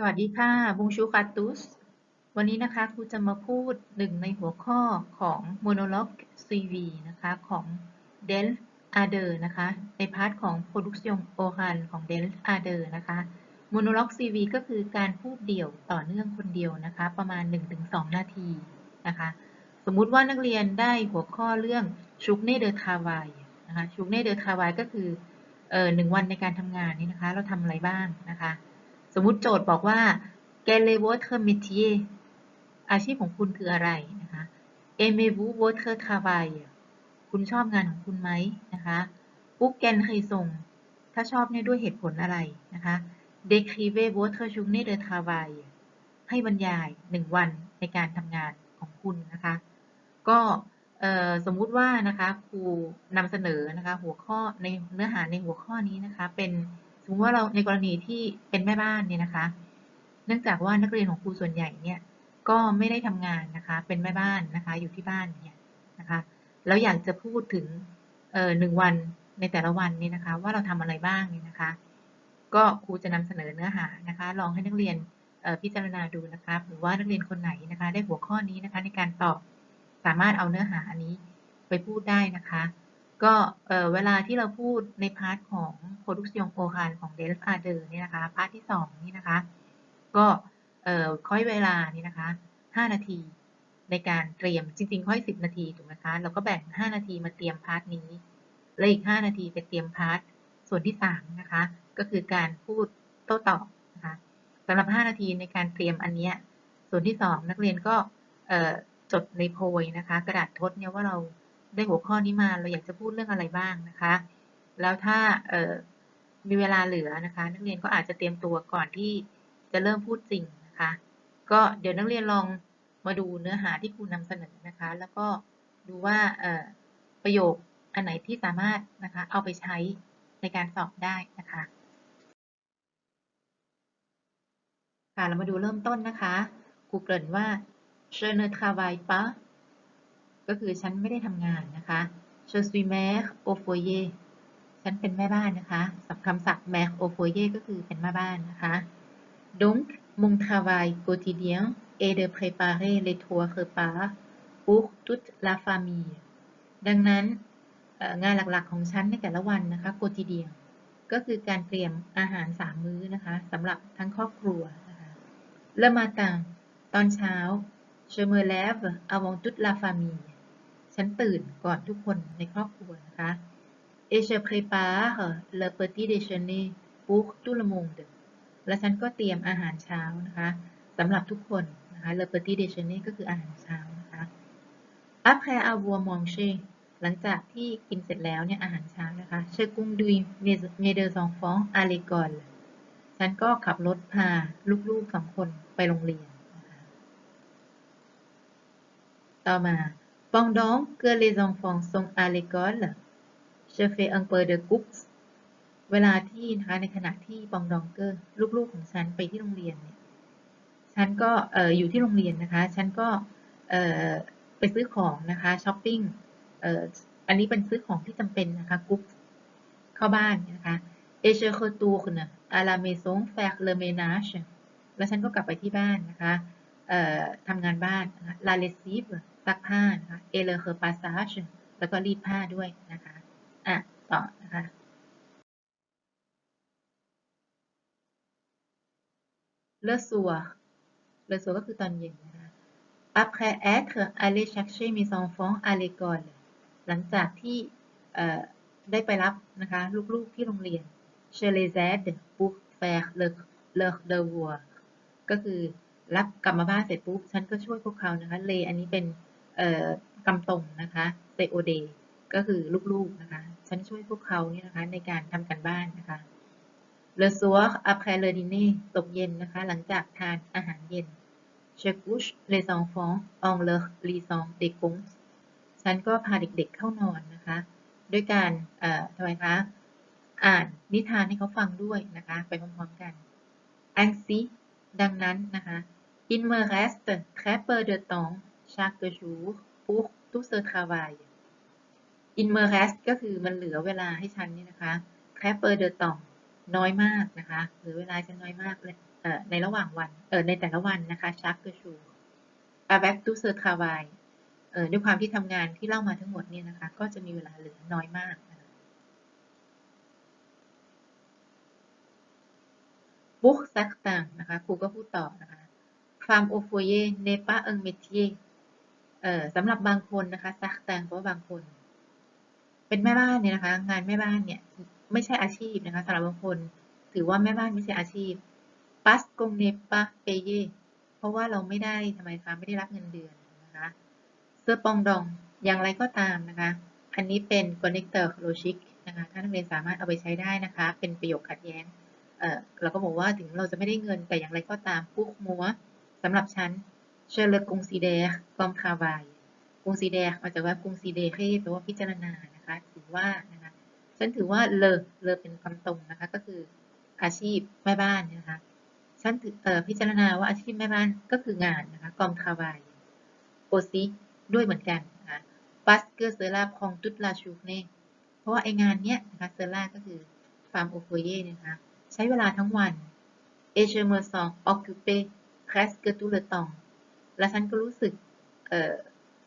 สวัสดีค่ะบุงชูฟาตุสวันนี้นะคะครูจะมาพูดหนึ่งในหัวข้อของ Monologue CV นะคะของ Del Ader นะคะ ในพาร์ทของ Production Oral ของ Del Ader นะคะ Monologue CV ก็คือการพูดเดี่ยวต่อเนื่องคนเดียวนะคะ ประมาณ 1-2 นาทีนะคะ สมมุติว่านักเรียนได้หัวข้อเรื่องชุกเนเดอร์ทาวายนะคะชุกเนเดอร์ทาวายก็คือเอ่อหนึ่งวันในการทำงานนี่นะคะ เราทำอะไรบ้างนะคะ สมมุติโจทย์บอกว่า quel est votre métier อาชีพของคุณคืออะไรนะคะ aimez-vous votre travail คุณชอบงานของคุณไหมนะคะ pour quelle raison ถ้าชอบเนี่ยด้วยเหตุผลอะไรนะคะ décrivez votre journée de travail ให้บรรยายหนึ่งวันในการทำงานของคุณนะคะ ก็สมมุติว่านะคะครูนำเสนอนะคะหัวข้อในเนื้อหาในหัวข้อนี้นะคะเป็น สมมติว่าเราในกรณีที่เป็นแม่บ้านเนี่ยนะคะ เนื่องจากว่านักเรียนของครูส่วนใหญ่เนี่ยก็ไม่ได้ทำงานนะคะ เป็นแม่บ้านนะคะ อยู่ที่บ้านเนี่ยนะคะ แล้วอยากจะพูดถึงเอ่อหนึ่งวันในแต่ละวันเนี่ยนะคะ ว่าเราทำอะไรบ้างเนี่ยนะคะ ก็ครูจะนำเสนอเนื้อหานะคะ ลองให้นักเรียนพิจารณาดูนะคะหรือว่านักเรียนคนไหนนะคะ ได้หัวข้อนี้นะคะ ในการตอบสามารถเอาเนื้อหาอันนี้ไปพูดได้นะคะ ก็เออเวลาที่เราพูดในพาร์ทของ production oral ของ d e l f a d e r นี่ยนะคะพาร์ทที่ 2 นี่นะคะ ก็เออค่อยเวลานี่นะคะ 5 นาทีในการเตรียมจริงๆ ค่อย 10 นาทีถูกไหมคะเราก็แบ่ง 5 นาทีมาเตรียมพาร์ทนี้และอีก 5 นาทีไปเตรียมพาร์ทส่วนที่ 3 นะคะ ก็คือการพูดโต้ตอบนะคะสำหรับ 5 นาทีในการเตรียมอันเนี้ยส่วนที่ 2 นักเรียนก็เออจดในโพยนะคะ กระดาษทดเนี่ยว่าเรา ได้หัวข้อนี้มาเราอยากจะพูดเรื่องอะไรบ้างนะคะ แล้วถ้ามีเวลาเหลือนะคะ นักเรียนก็อาจจะเตรียมตัวก่อนที่จะเริ่มพูดจริงนะคะ ก็เดี๋ยวนักเรียนลองมาดูเนื้อหาที่ครูนำเสนอนะคะ แล้วก็ดูว่าประโยคอันไหนที่สามารถนะคะเอาไปใช้ในการสอบได้นะคะค่ะเรามาดูเริ่มต้นนะคะครูเกริ่นว่า je ne travaille pas ก็คือฉันไม่ได้ทำงานนะคะ je suis mère au foyer ฉันเป็นแม่บ้านนะคะศัพท์คำศัพท์ mère au foyer ก็คือเป็นแม่บ้านนะคะ donc mon travail quotidien est de préparer les trois repas pour toute la famille ดังนั้นเอ่องานหลักๆของฉันในแต่ละวันนะคะ quotidien ก็คือการเตรียมอาหารสามมื้อนะคะสำหรับทั้งครอบครัวนะคะ le matin ตอนเช้า je me lève avant toute la famille ฉันตื่นก่อนทุกคนในครอบครัวนะคะ et je prépare le petit déjeuner pour tout le monde และฉันก็เตรียมอาหารเช้านะคะสำหรับทุกคนนะคะ le petit déjeuner ก็คืออาหารเช้านะคะ après avoir mangé หลังจากที่กินเสร็จแล้วเนี่ยอาหารเช้านะคะ je conduis mes mes deux enfants à l'école ฉันก็ขับรถพาลูกๆสองคนไปโรงเรียนนะคะต่อมา pendant que les enfants sont à l'école je fais un peu de course เวลาที่นะคะในขณะที่ปองดองเกอร์ลูกๆของฉันไปที่โรงเรียนเนี่ยฉันก็เอออยู่ที่โรงเรียนนะคะ ฉันก็เออไปซื้อของนะคะช้อปปิ้งเอออันนี้เป็นซื้อของที่จำเป็นนะคะกุ๊กเข้าบ้านนะคะ et je retourne à la maison faire le ménage แล้วฉันก็กลับไปที่บ้านนะคะเอ่อทำงานบ้านนะคะ la lessive ซักผ้านะคะ et le repassage แล้วก็รีดผ้าด้วยนะคะอะต่อนะคะ le soir le soir ก็คือตอนเย็นนะคะ après être allé chercher mes enfants à l'école หลังจากที่เอ่อได้ไปรับนะคะลูกๆที่โรงเรียน je les aide pour faire leur leur devoir ก็คือรับกลับมาบ้านเสร็จปุ๊บ ฉันก็ช่วยพวกเขานะคะ เล อันนี้เป็น กำตรงนะคะ COD ก็คือลูกๆนะคะ ฉันช่วยพวกเขาเนี่ยนะคะในการทำการบ้านนะคะ le soir après le dîner ตกเย็นนะคะ หลังจากทานอาหารเย็น je couche les enfants en leur lisant des contes ฉันก็พาเด็กๆเข้านอนนะคะ ด้วยการเอ่อทำไมคะอ่านนิทานให้เขาฟังด้วยนะคะ ไปพร้อมๆกัน ainsi ดังนั้นนะคะ il me reste très peu de temps chaque jour pour tout ce travail il me reste ก็คือมันเหลือเวลาให้ฉันนี่นะคะ très peu de temps น้อยมากนะคะหรือเวลาฉันน้อยมากเลยเอ่อในระหว่างวันเอ่อในแต่ละวันนะคะชักกระชู avec tout ce travail เอ่อด้วยความที่ทำงานที่เล่ามาทั้งหมดเนี่ยนะคะ ก็จะมีเวลาเหลือน้อยมากนะคะ pour certains นะคะครูก็พูดต่อนะคะ femme au foyer n'est pas un métier เอ่ อสำหรับบางคนนะคะ certains เพราะบางคน เป็นแม่บ้านเนี่ยนะคะ งานแม่บ้านเนี่ยไม่ใช่อาชีพนะคะสำหรับบางคน ถือว่าแม่บ้านไม่ใช่อาชีพ parce qu'on n'est pas payé เพราะว่าเราไม่ได้ทำไมคะไม่ได้รับเงินเดือนนะคะเสื้อปองดองอย่างไรก็ตามนะคะ อันนี้เป็น connector logic นะคะถ้านักเรียนสามารถเอาไปใช้ได้นะคะ เป็นประโยคขัดแย้งเออเราก็บอกว่าถึงเราจะไม่ได้เงินแต่อย่างไรก็ตามผู้มัวสำหรับฉัน je le considère comme travail consider มาจากว่า considérer แปลว่าพิจารณานะคะ ถือว่านะคะฉันถือว่า le le เป็นคำตรงนะคะ ก็คืออาชีพแม่บ้านนะคะ ฉันถือเอ่อพิจารณาว่าอาชีพแม่บ้านก็คืองานนะคะ comme travail aussi ด้วยเหมือนกันนะคะ parce que cela prend toute la journée เพราะว่าไองานเนี้ยนะคะ cela ก็คือ femme au foyer เนี่ยนะคะใช้เวลาทั้งวัน et je me sens occupée presque tout le temps และฉันก็รู้สึก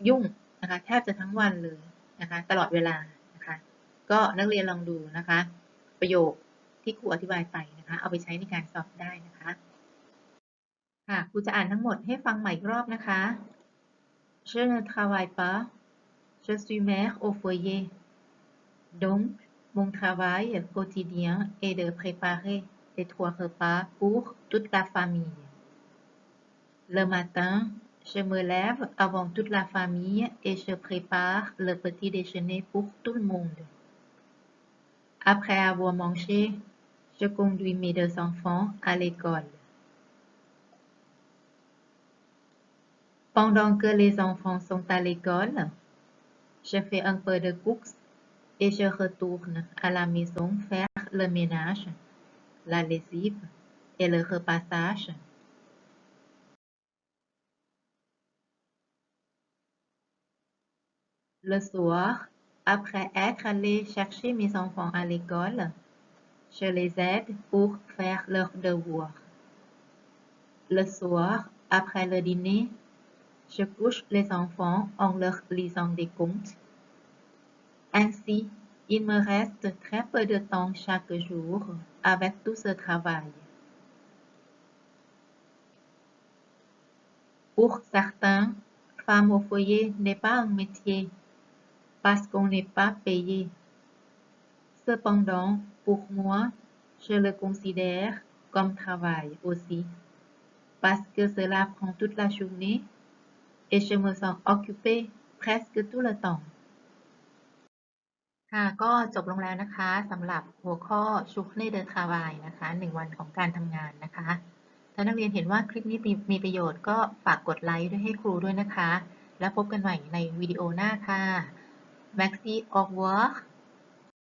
ยุ่งนะคะแทบจะทั้งวันเลยนะคะตลอดเวลานะคะก็นักเรียนลองดูนะคะ ประโยคที่ครูอธิบายไปนะคะเอาไปใช้ในการสอบได้นะคะค่ะครูจะอ่านทั้งหมดให้ฟังใหม่อีกรอบนะคะ Je ne travaille pas je suis mère au foyer donc mon travail quotidien est de préparer les trois repas pour toute la famille le matin je me lève avant toute la famille et je prépare le petit déjeuner pour tout le monde après avoir mangé je conduis mes deux enfants à l'école Pendant que les enfants sont à l'école, je fais un peu de courses et je retourne à la maison faire le ménage, la lessive et le repassage. Le soir, après être allé chercher mes enfants à l'école, je les aide pour faire leurs devoirs. Le soir, après le dîner, je couche les enfants en leur lisant des contes. Ainsi, il me reste très peu de temps chaque jour avec tout ce travail. Pour certains, femme au foyer n'est pas un métier parce qu'on n'est pas payé. Cependant, pour moi, je le considère comme travail aussi parce que cela prend toute la journée et je me sens occupé presque tout le temps ค่ะก็จบลงแล้วนะคะสำหรับหัวข้อชุกเนเดอร์ทาวายนะคะหนึ่งวันของการทำงานนะคะ ถ้านักเรียนเห็นว่าคลิปนี้มีมีประโยชน์ก็ฝากกดไลค์ด้วยให้ครูด้วยนะคะ แล้วพบกันใหม่ในวิดีโอหน้าค่ะ Maxi au revoir